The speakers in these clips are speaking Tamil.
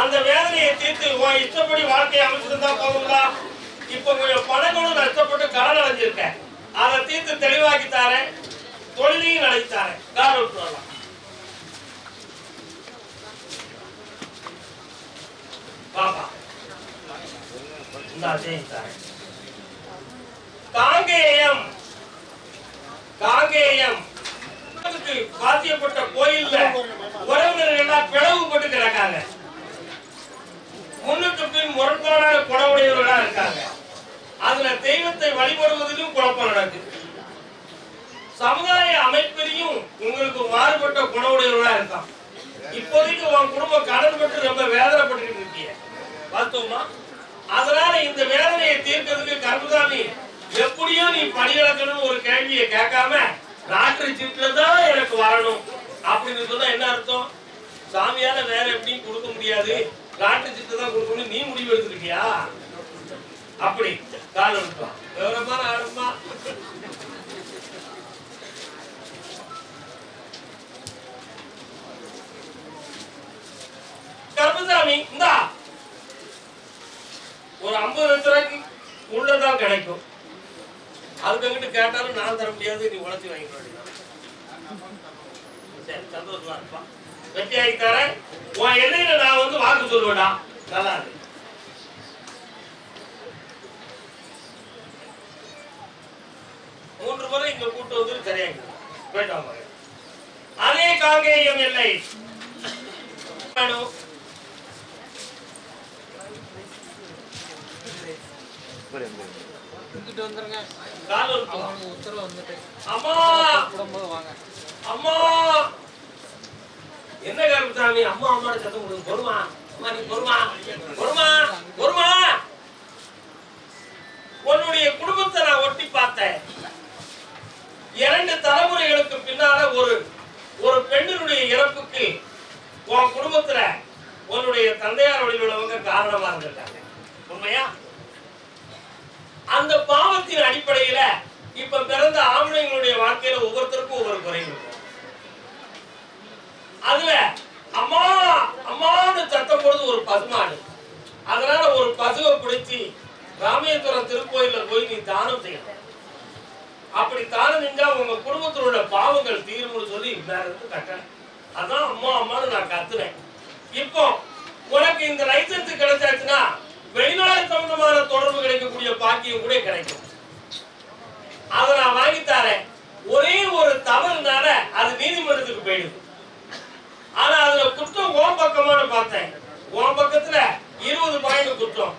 அந்த வேதனையை தீர்த்து உன் இஷ்டப்படி வாழ்க்கையை அமைச்சிருந்தா போதுங்களா இப்ப கொஞ்சம் பணங்களும் நஷ்டப்பட்டு கடன் அடைஞ்சிருக்கேன். அதை தீர்த்து தெளிவாக்கி தாரேன். தொழிலையும் நடத்தி தாரேன். கார் விட்டு வரலாம் பாப்பா காங்கேயம் காங்கேயம். உலகத்துக்கு பாத்தியப்பட்ட கோயில்ல உறவினர்கள் எல்லாம் பிளவுபட்டு கிடக்காங்க. முன்னுக்கு பின் முரண்பாடான குணவுடையவர்களா இருக்காங்க. அதுல தெய்வத்தை வழிபடுவதிலும் குழப்பம் நடக்குது சமுதாய அமைப்பிலையும் உங்களுக்கு மாறுபட்ட குணவுடையவர்களா இருக்கான். இப்போதைக்கு உன் குடும்பம் கடன் பட்டு ரொம்ப வேதனைப்பட்டு இருக்கிய பார்த்தோமா அதனால இந்த வேதனையை தீர்க்கிறதுக்கு கருப்புசாமி எப்படியோ நீ பணியிழக்கணும்னு ஒரு கேள்வியை கேட்காம லாட்டரி சீட்டுல தான் எனக்கு வாழணும். அப்படின்னு சொன்னா என்ன அர்த்தம்? சாமியால வேற எப்படியும் கொடுக்க முடியாது. லாட்டரி சீட்டு தான் கொடுக்கணும் நீ முடிவு எடுத்திருக்கியா? அப்படி. காலம் விவரமான ஆளுமா கருப்பசாமி இந்தா. ஒரு ஐம்பது லட்ச ரூபாய்க்கு உள்ளதான் கிடைக்கும். அதுக்கிட்ட கேட்டாலும் நான் தர முடியாது நீ உழைச்சி வாங்கிக்க வேண்டியதான் சரி சந்தோஷமா இருப்பான் வெற்றி ஆகி தரேன் உன் எல்லையில நான் வந்து வாக்கு சொல்லுவேடா நல்லா இருக்கு மூன்று முறை இங்க கூட்டு வந்து சரியாங்க போயிட்டு வாங்க. அதே காங்கேயம் எல்லை வேணும் இங்கிட்டு வந்துருங்க. அவங்க உத்தரவு அம்மா! விடும்போது வாங்க. அம்மா! என்ன கருப்புசாமி அம்மா அம்மா சத்தம் கொடுங்க பொறுமா? அம்மா நீ பொறுமா? பொறுமா? பொறுமா? உன்னுடைய குடும்பத்தை நான் ஒட்டி பார்த்தேன். இரண்டு தலைமுறைகளுக்கு பின்னால ஒரு ஒரு பெண்ணினுடைய இறப்புக்கு உன் குடும்பத்துல உன்னுடைய தந்தையார் வழியில் உள்ளவங்க காரணமா இருந்திருக்காங்க. உண்மையா அந்த பாவத்தின் அடிப்படையில இப்ப பிறந்த வாழ்க்கையில ஒவ்வொருத்தருக்கும் ஒவ்வொரு குறை அதுல அம்மா அம்மான்னு சத்தம் போடுது ஒரு பசுமாடு. அதனால ஒரு பசுவை பிடிச்சி ராமேஸ்வரம் திருக்கோயில போய் நீ தானம் செய்யணும். அப்படி தானம் செஞ்சா உங்க குடும்பத்தில் உள்ள பாவங்கள் தீரும்னு சொல்லி வேற இருந்து கட்டேன் அதான் அம்மா அம்மான்னு நான் கத்துறேன் இப்போ உனக்கு இந்த லைசன்ஸ் கிடைச்சாச்சுன்னா வெளிநாடு சம்பந்தமான தொடர்பு கிடைக்கக்கூடிய பாக்கியம் கூட கிடைக்கும். அதை நான் வாங்கி தரேன். ஒரே ஒரு தவறுனால அது நீதிமன்றத்துக்கு போயிடுது. ஆனா அதுல குற்றம் ஓம் பக்கமான பார்த்தேன். ஓம் பக்கத்துல இருபது பாயிண்ட் குற்றம்.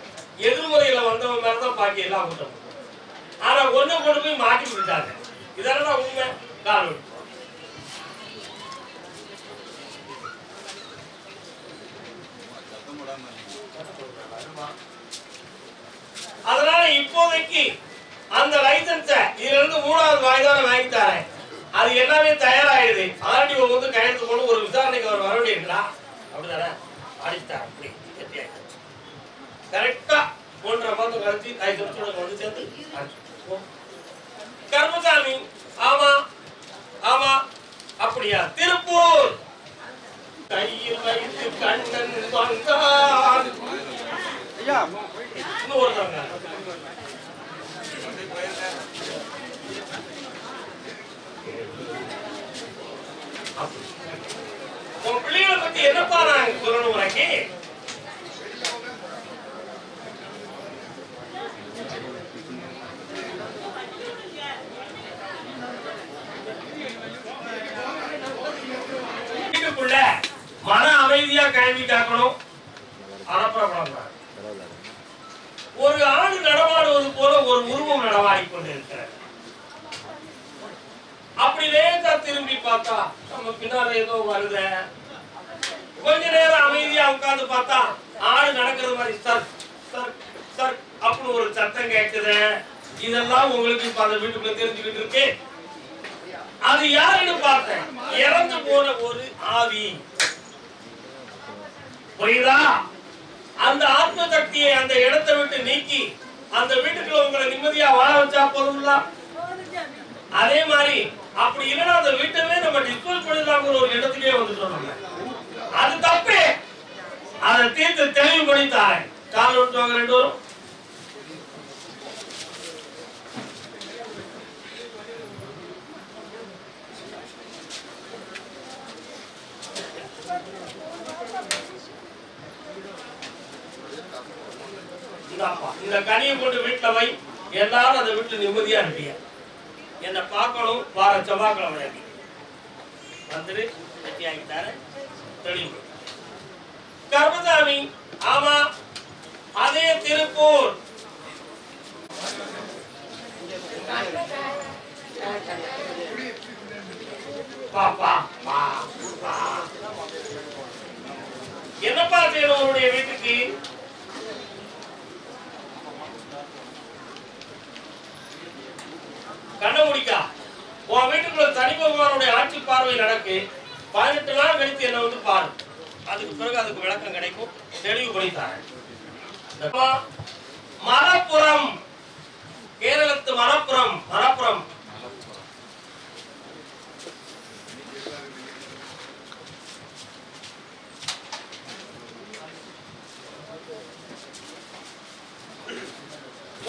எதிர்முறையில வந்தவன் மேலதான் பாக்கி எல்லாம் குற்றம் ஆனா ஒண்ணு கொண்டு போய் மாட்டி விட்டாங்க இதெல்லாம் உண்மை? காரணம். அதனால இப்போதைக்கு அந்த லைசன்ஸ இதுல இருந்து மூணாவது வாய்தான வாங்கி தரேன். அது எல்லாமே தயாராயிடுது. ஆர்டிஓ வந்து கையெழுத்து போட்டு ஒரு விசாரணைக்கு அவர் வர வேண்டியிருக்கலாம் அப்படிதானே? அடித்தார் அப்படி கரெக்டா ஒன்றரை மாதம் கழிச்சு லைசன்ஸோட வந்து. போ. கர்மசாமி ஆமா ஆமா அப்படியா? திருப்பூர்! கையில் வைத்து கண்ணன் வந்தான். இன்னும் ஒருத்தவங்க உன் பிள்ளைகளை பத்தி என்னப்பா நான் சொல்லணும் உனக்கு? மன அமைதியா கல்வி காக்கணும் அறப்படக்கூடாது ஒரு ஆடு நடமாடுவது போல ஒரு உருவம் நடமாடிக் கொண்டிருக்கிறது அப்படி லேசா திரும்பி பார்த்தா நம்ம பின்னால ஏதோ வருத. கொஞ்ச நேரம் அமைதியா உட்கார்ந்து பார்த்தா ஆடு நடக்கிறது மாதிரி சர் சர் சர் அப்படின்னு ஒரு சத்தம் கேட்குது. இதெல்லாம் உங்களுக்கு இப்ப அந்த வீட்டுக்குள்ள தெரிஞ்சுக்கிட்டு இருக்கு. அது யாருன்னு பார்த்தேன். இறந்து போன ஒரு ஆவி. புரியுதா? அந்த ஆத்ம சக்தியை அந்த இடத்தை விட்டு நீக்கி அந்த வீட்டுக்குள்ள உங்களை நிம்மதியா வாழ வச்சா போதும்ல? அதே மாதிரி அப்படி இல்லைன்னா அந்த வீட்டவே நம்ம டிஸ்போஸ் பண்ணிடலாங்கிற ஒரு இடத்துக்கே வந்துட்டோம் அது தப்பு. அதை தீர்த்து தெளிவு பண்ணி தாரேன் கால் விட்டுவாங்க ரெண்டு வரும். இந்த கனியை கொண்டு வீட்டுல வை. எல்லாரும் அந்த வீட்டுல நிம்மதியா இருப்பீங்க என்னை பார்க்கணும்? வார செவ்வாய்க்கிழமை அன்னைக்கு. வந்துரு வெட்டி ஆகிட்டாரு தெளிவு. கர்மசாமி ஆமா அதே திருப்பூர் பாப்பா பா பா என்னப்பா செய்யணும் உன்னுடைய வீட்டுக்கு கண்ண முடிக்கா உன் வீட்டுக்குள்ள சனி பகவானுடைய ஆட்சி பார்வை நடக்கு பதினெட்டு நாள் கழித்து என்ன வந்து பாரு அதுக்கு பிறகு அதுக்கு விளக்கம் கிடைக்கும். தெளிவு பண்ணி தரேன் கேரளத்து மலப்புறம் மலப்புறம்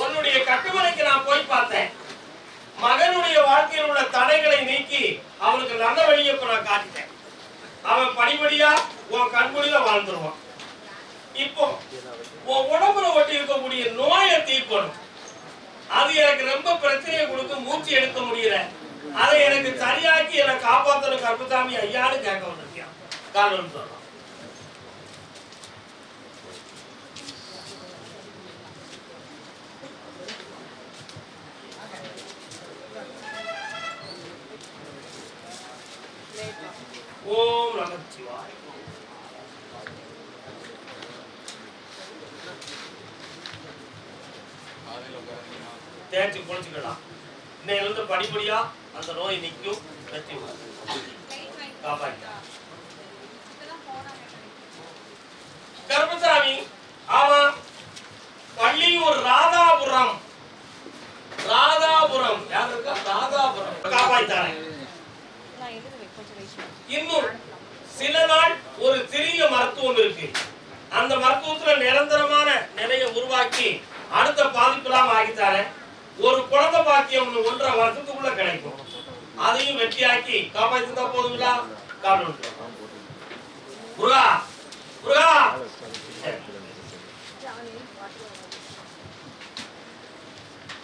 உன்னுடைய கட்டுமனைக்கு நான் போய் பார்த்தேன். மகனுடைய வாழ்க்கையில் உள்ள தடைகளை நீக்கி அவனுக்கு நல்ல வழியை நான் காட்டிட்டேன். அவன் படிப்படியா உன் கண்மொழியில வாழ்ந்துருவான். இப்போ உன் உடம்புல ஒட்டி இருக்கக்கூடிய நோயை தீர்க்கணும். அது எனக்கு ரொம்ப பிரச்சனையை கொடுத்து மூச்சு எடுக்க முடியல. அதை எனக்கு சரியாக்கி என்னை காப்பாத்தணும் கருப்புசாமி ஐயான்னு கேட்க வந்திருக்கான் காரணம் சொல்றான் ஓம் நமச்சிவாய் தேய்ச்சி குளிச்சுக்கலாம் இன்னையிலிருந்து படிப்படியா அந்த நோய் நிற்கும் வெற்றி கருப்பசாமி ஆமா பள்ளியூர் ராதாபுரம். ராதாபுரம். யார் இருக்கா? ராதாபுரம். காப்பாய்த்தாரேன் இன்னும் சில நாள் ஒரு சிறிய மருத்துவம் இருக்கு. அந்த மருத்துவத்துல நிரந்தரமான நிலையை உருவாக்கி அடுத்த பாதிப்புலாம் ஆகித்தாரேன் ஒரு குழந்தை பாக்கியம் ஒன்றரை வருஷத்துக்குள்ள கிடைக்கும். அதையும் வெற்றியாக்கி காப்பாத்திருந்தா போதுங்களா காரணம் முருகா முருகா!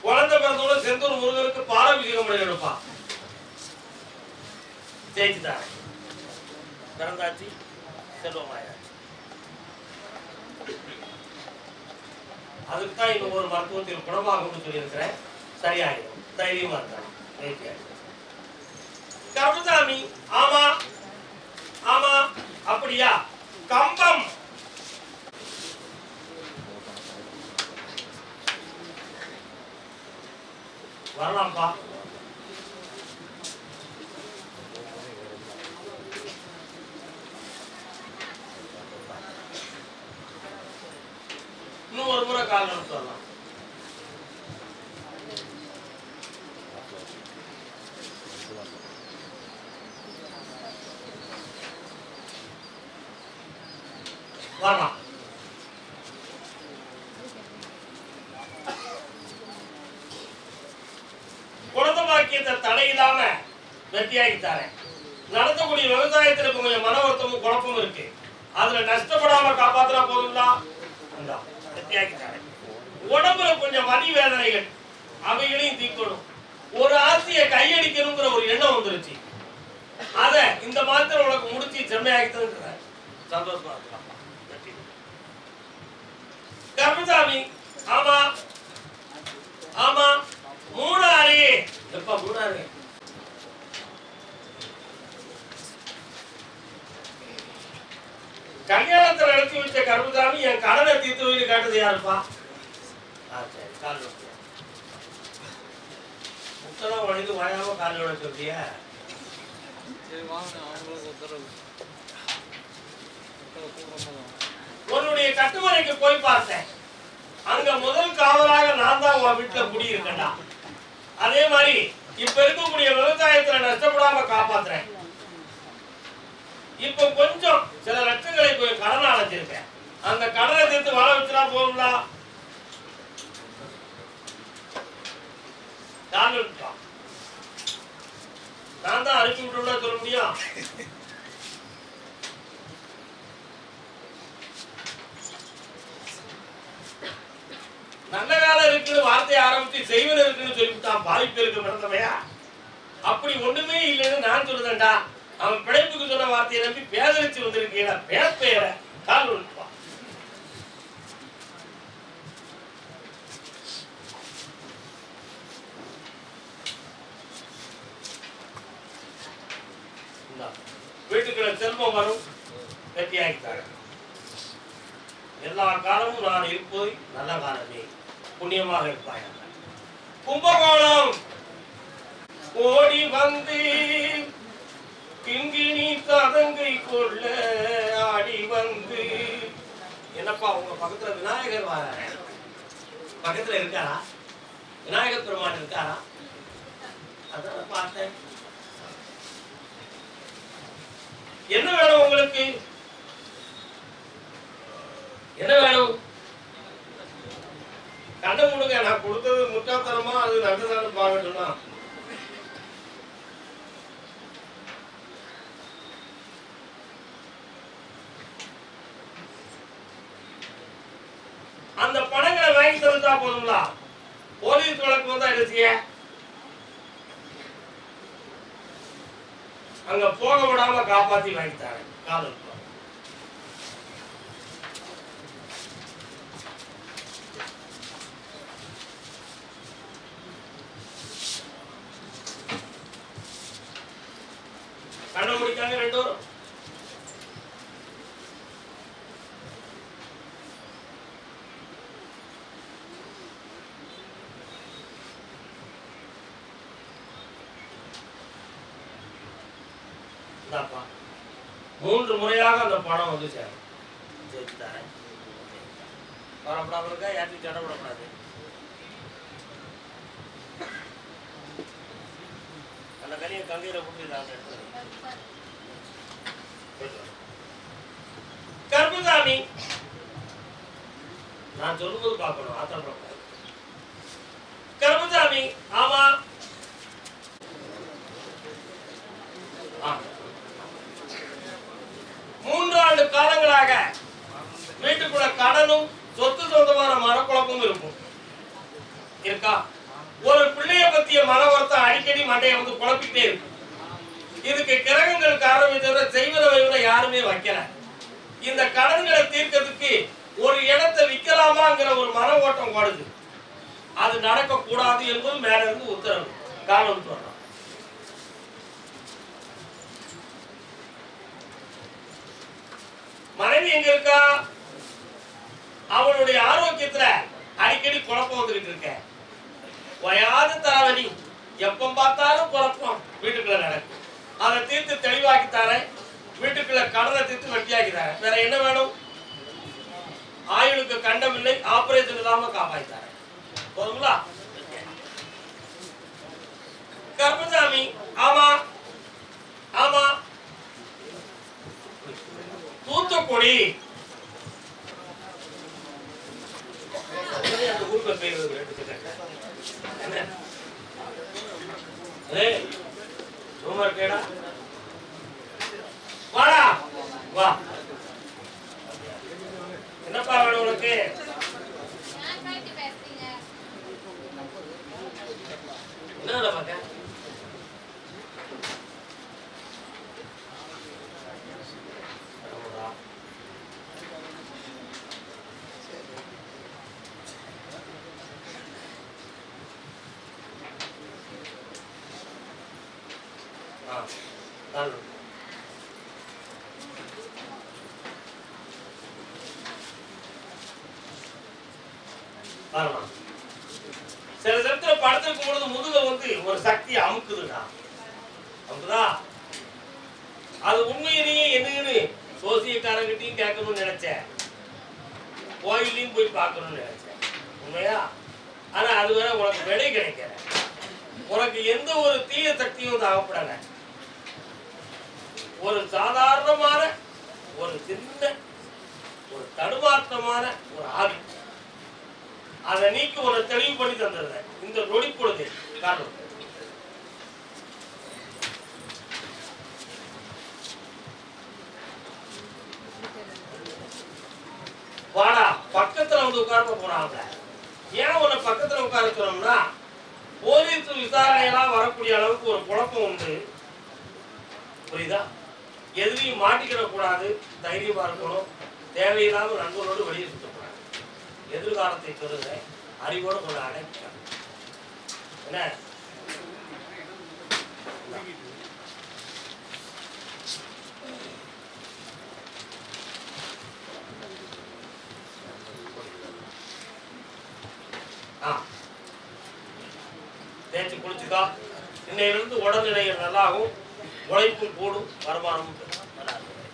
குழந்தை பிறந்தோட செந்தூர் முருகனுக்கு பாலாபிஷேகம் பண்ணி எடுப்பா. ஜெயிச்சுதா பிறந்தாச்சு செல்வமாயாச்சு அதுக்கு தான் இன்னும் ஒரு மருத்துவத்தில் குணமாகும்னு சொல்லியிருக்கிறேன். சரியாயிடும் தைரியமா இருந்தாங்க கருதாமி ஆமா ஆமா அப்படியா? கம்பம். வரலாம்ப்பா ஒரு முறை கால் நடத்தலாம். வரலாம் குழந்தை பாக்கியத்தை தடை இல்லாம தரேன். நடத்தக்கூடிய விவசாயத்திற்கு கொஞ்சம் மன வருத்தமும் குழப்பமும் இருக்கு. அதுல நஷ்டப்படாம காப்பாத்தினா போதும்தான் வெற்றியாக்கி உடம்புல கொஞ்சம் வலி வேதனைகள் அவைகளையும் தீக்கணும் ஒரு ஆசையை கையடிக்கணுங்கிற ஒரு எண்ணம் வந்துருச்சு. அத இந்த மாத்திரை உனக்கு முடிச்சு செம்மையாக்கி தந்துடுறேன் சந்தோஷமா இருக்கலாம். வெற்றி ஆமா ஆமா மூணாறு. எப்ப மூணாறு? கல்யாணத்துல நடத்தி வச்ச கருமசாமி என் கடனை தீர்த்து வைன்னு கேட்டது யாருப்பா? சரி, கால். முத்தெல்லாம் உடைந்து வாயாம கால் விட சொல்றியா. உன்னுடைய கட்டுமனைக்கு போய் பார்த்தேன். அங்க முதல் காவலாக நான் தான் உன் வீட்டுல குடியிருக்கேன்டா. அதே மாதிரி இப்ப இருக்கக்கூடிய இப்ப கொஞ்சம் சில லட்சங்களை போய் கடனை அடைச்சிருக்கேன். அந்த கடனை தீர்த்து வர வச்சுனா போகும்ல நான் தான் அழைச்சி விட்டுள்ள சொல்ல முடியும். நல்ல காலம் இருக்குன்னு வார்த்தையை ஆரம்பிச்சு செய்வன இருக்குன்னு சொல்லிவிட்டான் பாதிப்பு இருக்கு அப்படி ஒண்ணுமே இல்லைன்னு நான் சொல்லுதேன்டா. அவன் பிழைப்புக்கு சொன்ன வார்த்தையை நம்பி பேதலிச்சு வந்திருக்கீங்க பேப்பையில கால் விழுப்பான் வீட்டுக்குள்ள செல்வம் வரும். கட்டியாக்கிட்டாங்க எல்லா காலமும் நான் இருப்பது நல்ல காலமே. புண்ணியமாக இருப்பாய் கும்பகோணம். ஓடி வந்து கிங்கினி ததங்கை கொள்ள ஆடி வந்து. என்னப்பா உங்க பக்கத்துல விநாயகர் பக்கத்துல இருக்காரா? விநாயகர் பெருமான் இருக்காரா? அதான் பார்த்தேன். என்ன வேணும் உங்களுக்கு? என்ன வேணும்? கண்ணை முடுங்க நான் கொடுத்தது முட்டாத்தனமா அது நல்லதானு பார்க்கட்டும்னா அந்த பணங்களை வாங்கி தந்துட்டா போதுங்களா போலீஸ் வழக்கு வந்தா என்ன செய்ய? அங்க போக விடாம காப்பாத்தி வாங்கி காதல் கண்ணை முடிக்காங்க ரெண்டு மூன்று முறையாக அந்த பணம் வந்து சேரும் சேர்த்து தரேன் வரப்படாம இருக்கா யார்ட்டையும் சண்டை போடக்கூடாது அந்த கனியை கங்கையில போட்டுருந்தாங்க கருப்புசாமி நான் சொல்லும்போது பார்க்கணும் ஆத்திரப்படக்கூடாது கருப்புசாமி ஆமா ஆ. மூன்றாண்டு காலங்களாக வீட்டுக்குள்ள கடனும் சொத்து சொந்தமான மனக்குழப்பமும் இருக்கும். இருக்கா? ஒரு பிள்ளைய பத்திய மன வருத்தம் அடிக்கடி மண்டைய வந்து குழப்பிட்டே இருக்கும். இதுக்கு கிரகங்கள் காரணம் தவிர செய்வத வைவன யாருமே வைக்கல. இந்த கடன்களை தீர்க்கிறதுக்கு ஒரு இடத்தை விற்கலாமாங்கிற ஒரு மன ஓட்டம் வாடுது அது நடக்க கூடாது என்பது மேல இருந்து உத்தரவு. காரணம் சொல்றேன் மனைவி எங்க இருக்கா? அவளுடைய ஆரோக்கியத்துல அடிக்கடி குழப்பம் வந்துகிட்டு இருக்க. வயாது தலைவலி எப்ப பார்த்தாலும் குழப்பம் வீட்டுக்குள்ள நடக்கும் அதை தீர்த்து தெளிவாக்கி தரேன். வீட்டுக்குள்ள கடலை தீர்த்து வெட்டியாக்கி தரேன். வேற என்ன வேணும்? ஆயுளுக்கு கண்டம் இல்லை ஆபரேஷன் இல்லாம காப்பாத்தாரேன் போதுங்களா? கர்மசாமி ஆமா? ஆமா தூத்துக்குடி அந்த ஊருக்கு பேர் ஒரு ரெண்டு செகண்ட். என்ன? ஏய், சும்மா இருக்கேடா? வாடா. வா. என்னப்பா வேணும் உனக்கு? என்ன பார்க்க? Gonzalo. பக்கத்துல போலீஸ் விசாரணையெல்லாம் வரக்கூடிய அளவுக்கு ஒரு குழப்பம் உண்டு. புரியுதா? எதுலையும் மாட்டிக்கிட கூடாது தைரியமா இருக்கணும். தேவையில்லாமல் நண்பர்களோடு வெளியே சுற்றக்கூடாது எதிர்காலத்தை பெறுங்க. அறிவோடு கொஞ்சம் அடைக்க என்ன? ஆ. தேய்ச்சி குளிச்சுக்கா இன்னையிலிருந்து உடல்நிலைகள் நல்லாகும். உழைப்பும் கூடும் வருமானமும் பெருகும். நல்லா இருக்கும்.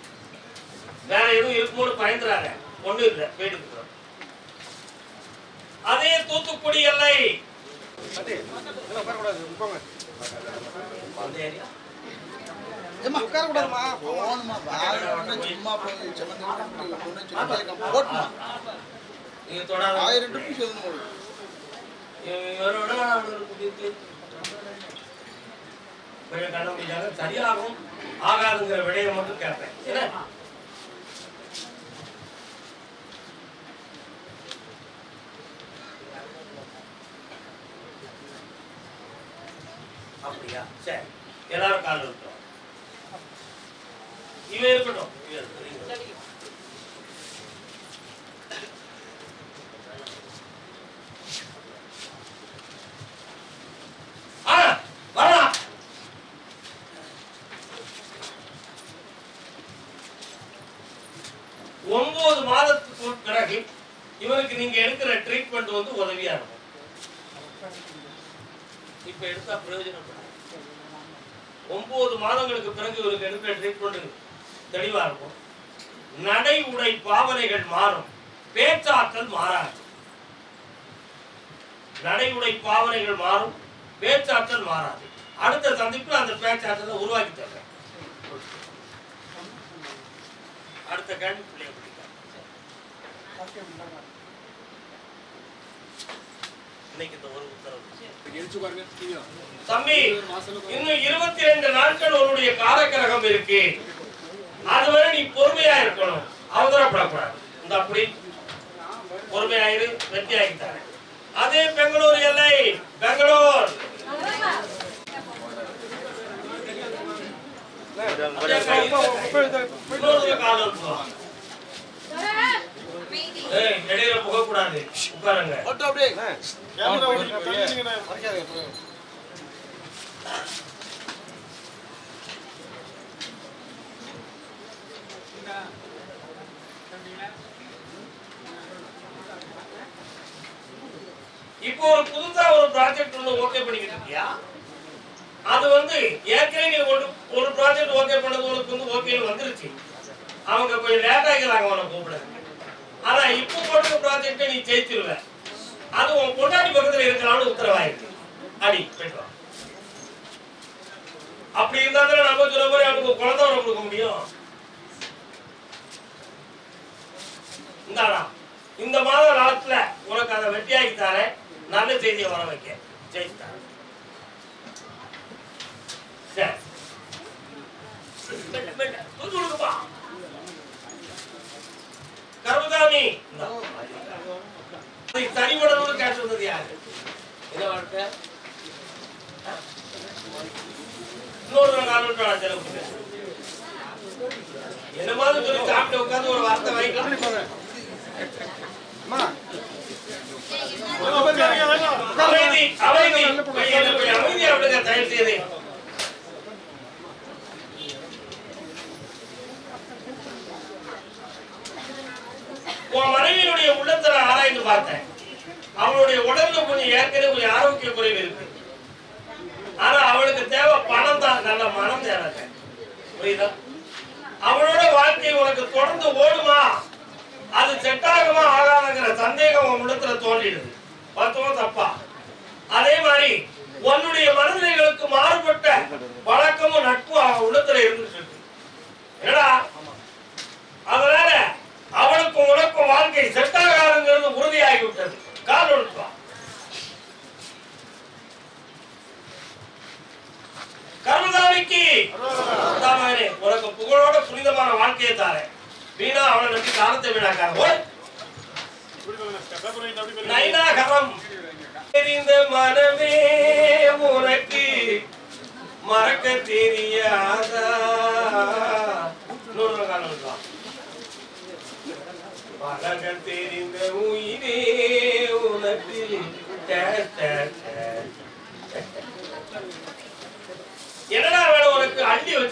வேற எதுவும் இருக்குமோன்னு பயந்துறாங்க. ஒண்ணும் இல்லை. போயிட்டு இருக்கிறோம். அதே தூத்துக்குடி எல்லை. நீங்க ஆயிரம் உங்களுக்கு. இவரோட கொஞ்சம் கண்ண சரியாகும் ஆகாதுங்கிற விடையை மட்டும் கேட்பேன் அப்படியா? சரி. எல்லாரும் கால் இருக்கட்டும். இவன் இருக்கட்டும் இவன் இருக்கட்டும். ஆ வரலாம் ஒன்பது மாதத்துக்கு பிறகு இவருக்கு நீங்க எடுக்கிற ட்ரீட்மெண்ட் வந்து உதவியா இருக்கும் இப்ப எடுத்தா பிரயோஜனம் ஒன்பது மாதங்களுக்கு பிறகு இவருக்கு எடுக்கிற ட்ரீட்மெண்ட் தெளிவாக இருக்கும். நடை உடை பாவனைகள் மாறும். பேச்சாற்றல் மாறாது. நடை உடை பாவனைகள் மாறும். பேச்சாற்றல் மாறாது. அடுத்த சந்திப்பில் அந்த பேச்சாற்றலை உருவாக்கி தர்றேன் அடுத்த கேள்வி பிள்ளைய பிடிக்க இன்னைக்கு இந்த ஒரு உத்தரவு தம்பி இன்னும் இருபத்தி ரெண்டு நாட்கள் உன்னுடைய காலக்கிரகம் இருக்கு. அதுவரை நீ பொறுமையா இருக்கணும். அவசரப்படக்கூடாது இந்த அப்படி பொறுமையாயிரு வெற்றி ஆகிட்டாரு அதே பெங்களூர் எல்லை பெங்களூர். அப்படியே கை அப்படியே. இப்போ ஒரு புதுசா ஒரு ப்ராஜெக்ட் ஒன்று ஓகே பண்ணிக்கிட்டு இருக்கியா? அது வந்து ஏற்கனவே நீ ஒரு ஒரு ப்ராஜெக்ட் ஓகே பண்ணது உனக்கு வந்து ஓகேன்னு வந்துருச்சு. அவங்க கொஞ்சம் லேட் ஆகிறாங்க உன்னை கூப்பிட. ஆனா இப்போ கொடுத்த ப்ராஜெக்டை நீ ஜெயிச்சிருவ. அது உன் பொண்டாட்டி பக்கத்துல இருக்கலாம்னு உத்தரவாயிருக்கு. அடி போயிட்டு அப்படி இருந்தா தானே நம்ம சொல்ல மாதிரி அவனுக்கு குழந்தை வர கொடுக்க முடியும். இந்தாடா இந்த மாத காலத்துல உனக்கு அதை வெட்டியாக்கி தரேன். நல்ல செய்தியை வர வைக்க. ஜெயிச்சு தரேன். சரி. గర్భధామి తడి కూడా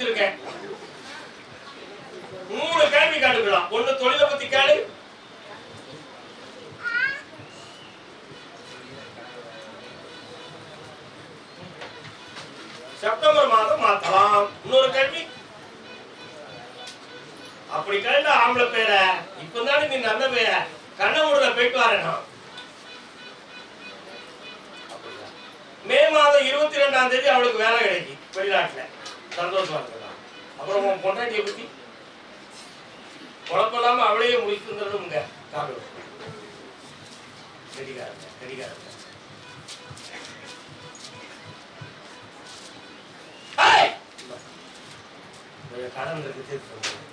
வச்சிருக்கேன். மூணு கேள்வி கேட்டுக்கலாம் ஒண்ணு தொழிலை பத்தி கேளு. செப்டம்பர் மாதம் மாத்தலாம். இன்னொரு கேள்வி? அப்படி கேட்ட ஆம்பளை பேர இப்பதானே நீ நல்ல பேர கண்ணமுடில போயிட்டு வரேனா மே மாதம் இருபத்தி ரெண்டாம் தேதி அவளுக்கு வேலை கிடைக்கும் வெளிநாட்டுல. சந்தோஷமா அப்புறம் உன் பொண்டாட்டியை பத்தி குழப்பமில்லாம அவளையே முடிச்சுங்கிறதுங்க காடு கடிகாரங்க கடிகாரங்க.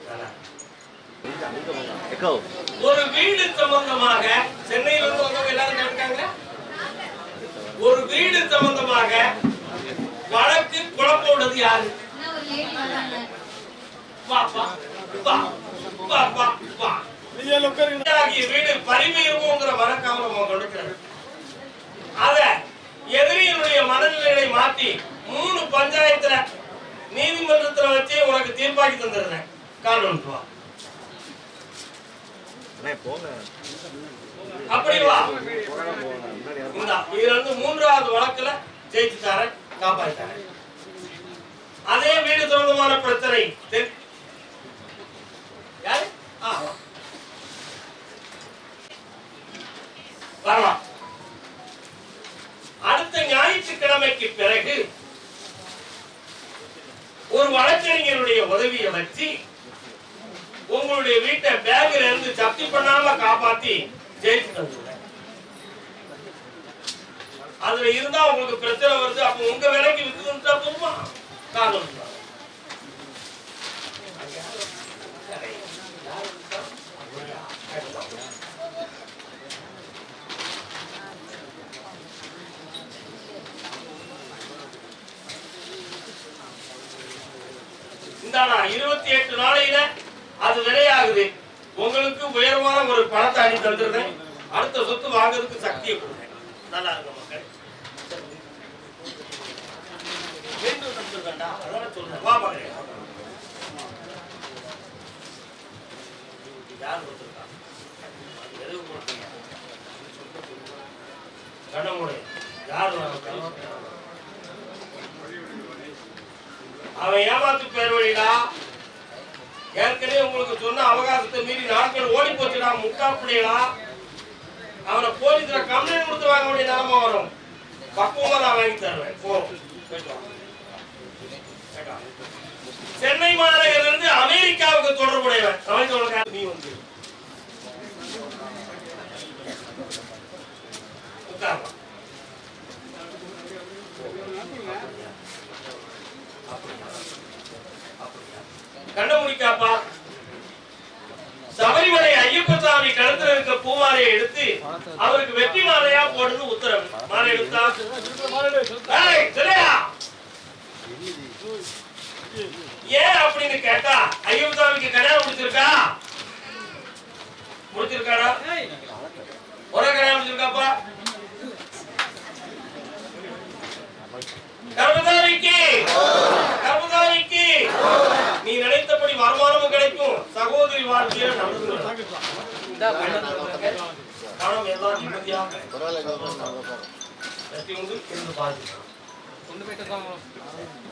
வேணாம். ஒரு வீடு சம்பந்தமாக சென்னையில இருந்து வந்தவங்க எல்லாரும் கேட்காங்க ஒரு வீடு சம்பந்தமாக வழக்கு குழப்பம் உள்ளது யாரு? வீடு அத எதிரியினுடைய மனநிலையை மாத்தி மூணு பஞ்சாயத்துல நீதிமன்றத்துல வச்சு உனக்கு தீர்ப்பாக்கி தந்துடுறேன். கால் வா. அப்படி வா. இதுல இருந்து மூன்றாவது வழக்குல ஜெயிச்சு தரேன் தரேன் அதே வீடு சம்பந்தமான பிரச்சனை யாரு? ஆ, வரலாம். அடுத்த ஞாயிற்றுக்கிழமைக்கு பிறகு ஒரு வழக்கறிஞருடைய உதவியை வச்சு உங்களுடைய வீட்டை பேக்ல இருந்து ஜப்தி பண்ணாம காப்பாத்தி ஜெயிச்சு தந்துடுறேன். அதுல இருந்தா உங்களுக்கு பிரச்சனை வருது. அப்ப உங்க விலைக்கு வித்துட்டா போதுமா? காரணம் இந்தானா இருபத்தி எட்டு நாளையில அது விலையாகுது. உங்களுக்கு உயர்வான ஒரு பணத்தை அடி தந்துடுறேன். அடுத்த சொத்து வாங்குறதுக்கு சக்தியை கொடுங்க. நல்லா இருக்க மக்கள். வேண்டும் வேண்டாம் அதான் சொல்றேன். வா மகளே யார் கொடுத்துருக்கா எதுவும் கொடுத்தீங்க கண்ணமுறை யார் வாங்க அவன் ஏமாத்து பேர் வழிடா ஏற்கனவே உங்களுக்கு சொன்ன அவகாசத்தை மீறி நாட்கள் ஓடி போச்சுடா முட்டாப்புடியடா அவனை போலீஸ்ல கம்ப்ளைண்ட் கொடுத்து வாங்க வேண்டிய நிலைமை வரும். பக்குவமா நான் வாங்கி தருவேன். போ போயிட்டு வா. சென்னை மாநகரிலிருந்து அமெரிக்காவுக்கு தொடர்புடையவன். அவன் சொல்ற நீ வந்து. உட்காரலாம் கண்ண சபரிமலை ஐயப்ப சாமி கழுத்துல இருக்க பூமாலையை எடுத்து அவருக்கு வெற்றி மாலையா போடுறது உத்தரவு. மாலை எடுத்தா? ஏன் அப்படின்னு கேட்டா ஐயப்ப சாமிக்கு கல்யாணம் முடிச்சிருக்கா? முடிச்சிருக்காடா ஒரே கல்யாணம் முடிச்சிருக்காப்பா? கர்மதாரிக்கு கர்மதாரிக்கு வருமானமும் கிடைக்கும். சகோதரி வாழ்க்கையில நடந்து பணம் எல்லாம் நிம்மதியாக